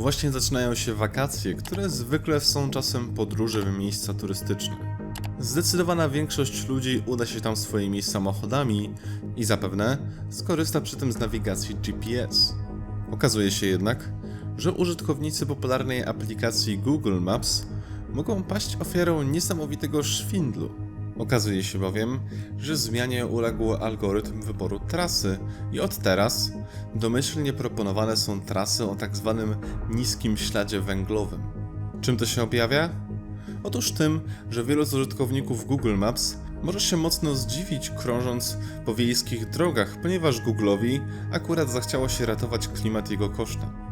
Właśnie zaczynają się wakacje, które zwykle są czasem podróży w miejsca turystyczne. Zdecydowana większość ludzi uda się tam swoimi samochodami i zapewne skorzysta przy tym z nawigacji GPS. Okazuje się jednak, że użytkownicy popularnej aplikacji Google Maps mogą paść ofiarą niesamowitego szwindlu. Okazuje się bowiem, że zmianie uległ algorytm wyboru trasy i od teraz domyślnie proponowane są trasy o tak zwanym niskim śladzie węglowym. Czym to się objawia? Otóż tym, że wielu z użytkowników Google Maps może się mocno zdziwić krążąc po wiejskich drogach, ponieważ Google'owi akurat zachciało się ratować klimat jego kosztem.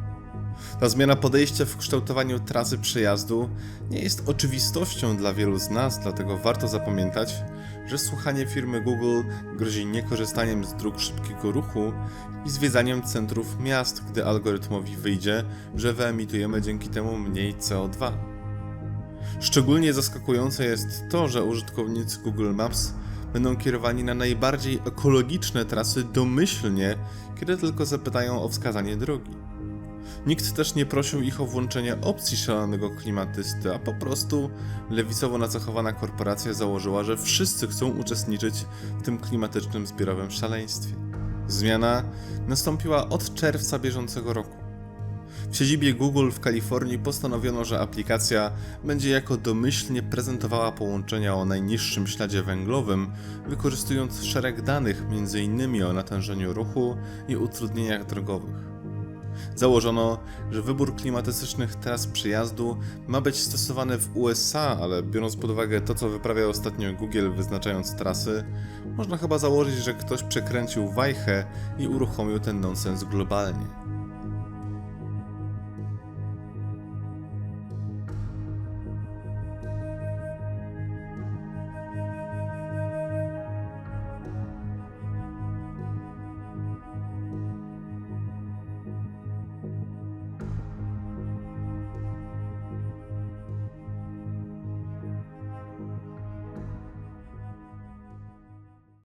Ta zmiana podejścia w kształtowaniu trasy przejazdu nie jest oczywistością dla wielu z nas, dlatego warto zapamiętać, że słuchanie firmy Google grozi niekorzystaniem z dróg szybkiego ruchu i zwiedzaniem centrów miast, gdy algorytmowi wyjdzie, że wyemitujemy dzięki temu mniej CO2. Szczególnie zaskakujące jest to, że użytkownicy Google Maps będą kierowani na najbardziej ekologiczne trasy domyślnie, kiedy tylko zapytają o wskazanie drogi. Nikt też nie prosił ich o włączenie opcji szalonego klimatysty, a po prostu lewicowo nacechowana korporacja założyła, że wszyscy chcą uczestniczyć w tym klimatycznym zbiorowym szaleństwie. Zmiana nastąpiła od czerwca bieżącego roku. W siedzibie Google w Kalifornii postanowiono, że aplikacja będzie jako domyślnie prezentowała połączenia o najniższym śladzie węglowym, wykorzystując szereg danych, m.in. o natężeniu ruchu i utrudnieniach drogowych. Założono, że wybór klimatystycznych tras przejazdu ma być stosowany w USA, ale biorąc pod uwagę to, co wyprawia ostatnio Google wyznaczając trasy, można chyba założyć, że ktoś przekręcił wajchę i uruchomił ten nonsens globalnie.